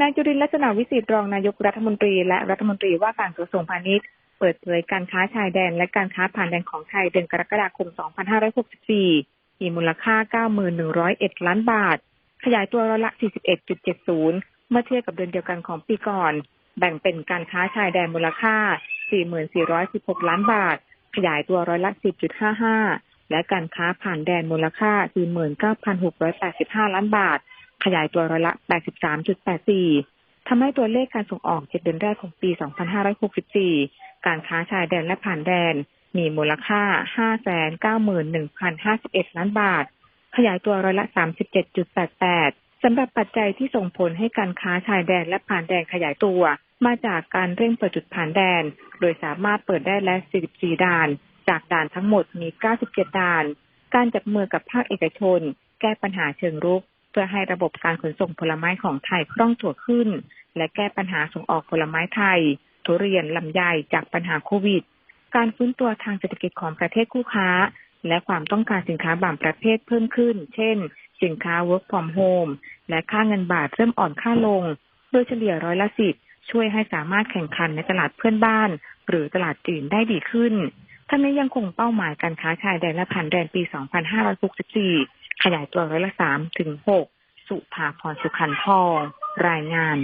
นายจุรินลักษณะวิสิทธิ์รองนายกรัฐมนตรี และรัฐมนตรีว่าการกระทรวงพาณิชย์ เปิดเผยการค้าชายแดน และการค้าผ่านแดนของไทยเดือนกรกฎาคม 2564 มีมูลค่า91,101 ล้านบาท ขยายตัวร้อยละ 41.70 เมื่อเทียบกับเดือนเดียวกันของปีก่อน แบ่งเป็นการค้าชายแดนมูลค่า 4416 ล้านบาท ขยายตัวร้อยละ 10.55 และการค้าผ่านแดนมูลค่า 49,685 ล้านบาท ขยายตัวร้อยละ 83.84 ทำให้ตัวเลขการส่งออกเจ็ดเดือนแรกของปี 2564 การค้าชายแดนและผ่านแดน มีมูลค่า 591,051 ล้านบาท ขยายตัวร้อยละ 37.88 สำหรับปัจจัยที่ส่งผลให้การค้าชายแดนและผ่านแดนขยายตัว มาจากการเร่งเปิดจุดผ่านแดน โดยสามารถเปิดได้และ44 ด่าน จากด่านทั้งหมดมี 97 ด่าน การจับมือกับภาคเอกชน แก้ปัญหาเชิงรุก พื่อให้ระบบการขนส่งผลไม้ของไทยคล่องตัวขึ้น และแก้ปัญหาส่งออกผลไม้ไทย ทุเรียนลำไยจากปัญหาโควิด การฟื้นตัวทางเศรษฐกิจของประเทศคู่ค้า และความต้องการสินค้าบางประเภทเพิ่มขึ้น เช่น สินค้า work from home และค่าเงินบาทเริ่มอ่อนค่าลง โดยเฉลี่ยร้อยละสิบช่วยให้สามารถแข่งขันในตลาดเพื่อนบ้าน หรือตลาดจีนได้ดีขึ้นทั้งนี้ยังคงเป้าหมายการค้าชายแดนและผ่านแดนปี 2564 ขยายตัวร้อยละ3ถึง6สุภาพรสุขันทองรายงาน